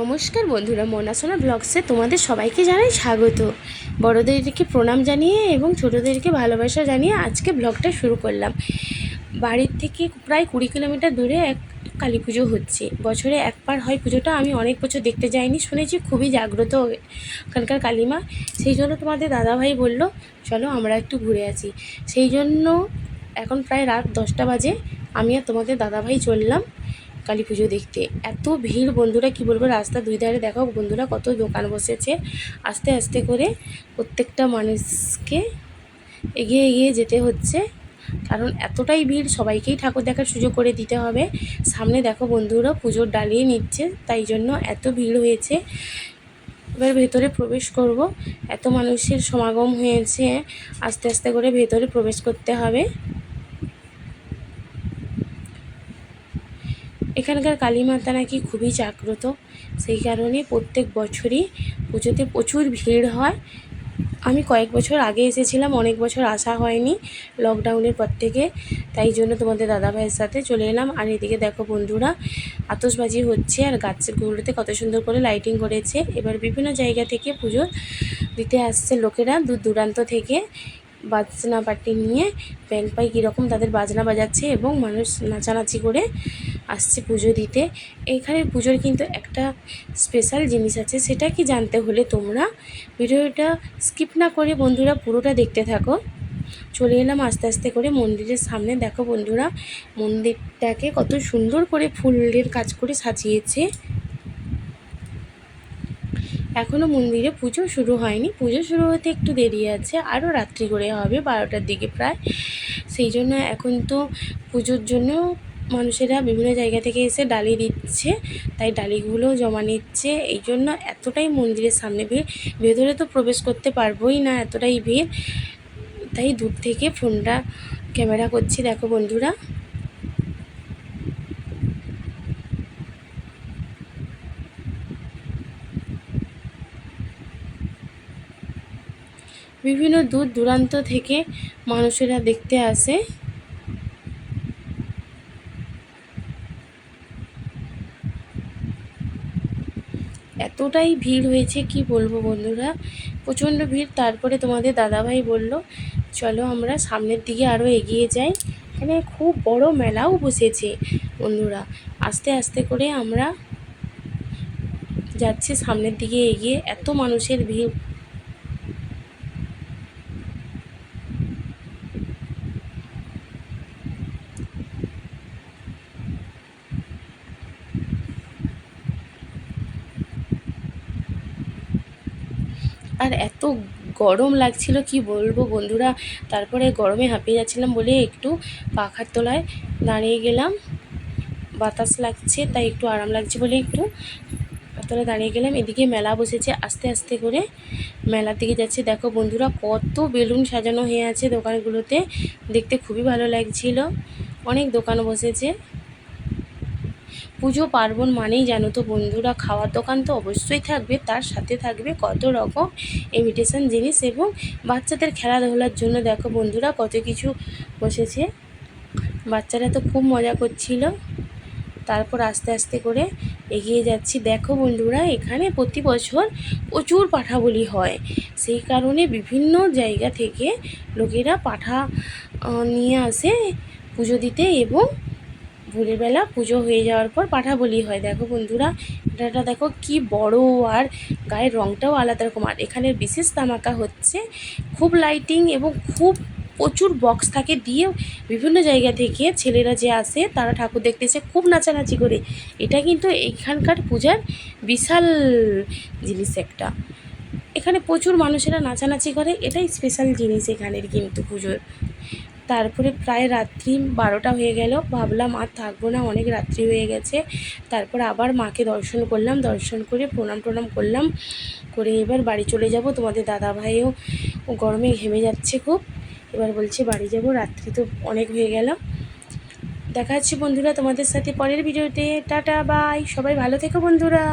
নমস্কার বন্ধুরা, মনাসোনা ব্লগসে তোমাদের সবাইকে জানাই স্বাগত। বড়োদেরকে প্রণাম জানিয়ে এবং ছোটোদেরকে ভালোবাসা জানিয়ে আজকে ব্লগটা শুরু করলাম। বাড়ির থেকে প্রায় কুড়ি কিলোমিটার দূরে এক কালী পুজো হচ্ছে। বছরে একবার হয় পুজোটা, আমি অনেক বছর দেখতে যাইনি, শুনেছি খুবই জাগ্রত ওখানকার কালীমা। সেই জন্য তোমাদের দাদাভাই বলল, চলো আমরা একটু ঘুরে আসি। সেই জন্য এখন প্রায় রাত দশটা বাজে, আমি আর তোমাদের দাদাভাই চললাম। কালী পুজো দেখতে। এত ভিড়, বন্ধুরা কি বলব, রাস্তা দুই ধারে দেখো, বন্ধুরা কত দোকান বসেছে। আস্তে আস্তে করে প্রত্যেকটা মানুষকে এগিয়ে এগিয়ে যেতে হচ্ছে। কারণ এতটাই ভিড়, সবাইকেই ঠাকুর দেখার সুযোগ করে দিতে হবে। সামনে দেখো বন্ধুরা পুজোর ডালিয়ে নিচ্ছে, তাই জন্য এত ভিড় হয়েছে। এবার ভেতরে প্রবেশ করব। এত মানুষের সমাগম হয়েছে, আস্তে আস্তে করে ভেতরে প্রবেশ করতে হবে। এখানকার কালী মাতা নাকি খুবই জাগ্রত। সেই কারণে প্রত্যেক বছরই পুজোতে প্রচুর ভিড় হয়। আমি কয়েক বছর আগে এসেছিলাম, অনেক বছর আসা হয়নি লকডাউনের পর থেকে তাই জন্য তোমাদের দাদা ভাইয়ের সাথে চলে এলাম। আর এদিকে দেখো বন্ধুরা আতসবাজি হচ্ছে আর গাছগুলোতে কত সুন্দর করে লাইটিং করেছে। এবার বিভিন্ন জায়গা থেকে পুজো দিতে আসছে লোকেরা দূর দূরান্ত থেকে। বাজনা পাটি নিয়ে ব্যান্ড পাই কীরকম তাদের বাজনা বাজাচ্ছে এবং মানুষ নাচানাচি করে আসছে পুজো দিতে। এখানে পুজোর কিন্তু একটা স্পেশাল জিনিস আছে, সেটা কি জানতে হলে তোমরা ভিডিওটা স্কিপ না করে বন্ধুরা পুরোটা দেখতে থাকো। চলে এলাম আস্তে আস্তে করে মন্দিরের সামনে। দেখো বন্ধুরা, মন্দিরটাকে কত সুন্দর করে ফুলের কাজ করে সাজিয়েছে। এখনও মন্দিরে পুজো শুরু হয়নি। পুজো শুরু হতে একটু দেরি আছে আরও রাত্রি করে হবে, বারোটার দিকে প্রায়। সেই জন্য এখন তো পুজোর জন্য মানুষেরা বিভিন্ন জায়গা থেকে এসে ডালি দিচ্ছে, তাই ডালিগুলো জমা নিচ্ছে। এই জন্য এতটাই মন্দিরের সামনে ভিড় ভেতরে তো প্রবেশ করতে পারবোই না, এতটাই ভিড়। তাই দূর থেকে ফোনটা, ক্যামেরা করছি। দেখো বন্ধুরা বিভিন্ন দূর দূরান্ত থেকে মানুষেরা দেখতে আসে। এতটাই ভিড় হয়েছে, কি বলব বন্ধুরা? প্রচণ্ড ভিড়। তারপরে তোমাদের দাদাভাই বলল, চলো আমরা সামনের দিকে আরও এগিয়ে যাই। এখানে খুব বড় মেলাও বসেছে বন্ধুরা। আস্তে আস্তে করে আমরা যাচ্ছি সামনের দিকে এগিয়ে। এত মানুষের ভিড়। আর এত গরম লাগছিল, কি বলব বন্ধুরা? তারপরে গরমে হাঁপিয়ে যাচ্ছিলাম বলে একটু পাখার তলায় দাঁড়িয়ে গেলাম। বাতাস লাগছে, তাই একটু আরাম লাগছে বলে একটু তলায় দাঁড়িয়ে গেলাম। এদিকে মেলা বসেছে, আস্তে আস্তে করে মেলার দিকে যাচ্ছে। দেখো বন্ধুরা, কত বেলুন সাজানো হয়ে আছে দোকানগুলোতে। দেখতে খুবই ভালো লাগছিল। অনেক দোকান বসেছে। পুজো পার্বণ মানেই জানো তো বন্ধুরা, খাওয়ার দোকান তো অবশ্যই থাকবে, তার সাথে থাকবে কত রকম ইমিটেশন জিনিস এবং বাচ্চাদের খেলাধুলার জন্য দেখো বন্ধুরা কত কিছু বসেছে। বাচ্চারা তো খুব মজা করছিল। তারপর আস্তে আস্তে করে এগিয়ে যাচ্ছি। দেখো বন্ধুরা, এখানে প্রতি বছর প্রচুর পাঠা বলি হয়। সেই কারণে বিভিন্ন জায়গা থেকে লোকেরা পাঠা নিয়ে আসে পুজো দিতে এবং ভোরবেলা পুজো হয়ে যাওয়ার পর পাঠা বলি হয়। দেখো বন্ধুরা, এটা দেখো কি বড় আর গায়ের রঙটাও আলাদা রকম। আর এখানের বিশেষ তামাকা হচ্ছে খুব লাইটিং এবং খুব প্রচুর বক্স থাকে দিয়ে বিভিন্ন জায়গা থেকে ছেলেরা যে আসে, তারা ঠাকুর দেখতে এসে খুব নাচানাচি করে। এটা কিন্তু এখানকার পূজার বিশাল জিনিস একটা। এখানে প্রচুর মানুষেরা নাচানাচি করে, এটাই স্পেশাল জিনিস এখানের কিন্তু পুজোর। তারপরে প্রায় রাত্রি বারোটা হয়ে গেল। ভাবলাম, আর থাকব না, অনেক রাত্রি হয়ে গেছে। তারপর আবার মাকে দর্শন করলাম, দর্শন করে প্রণাম প্রণাম করলাম। করে এবার বাড়ি চলে যাব। তোমাদের দাদা ভাইও গরমে ঘেমে যাচ্ছে খুব। এবার বলছে, বাড়ি যাব, রাত্রি তো অনেক হয়ে গেল। দেখা যাচ্ছে বন্ধুরা তোমাদের সাথে পরের ভিডিওতে। Tata, bye. সবাই ভালো থেকো বন্ধুরা।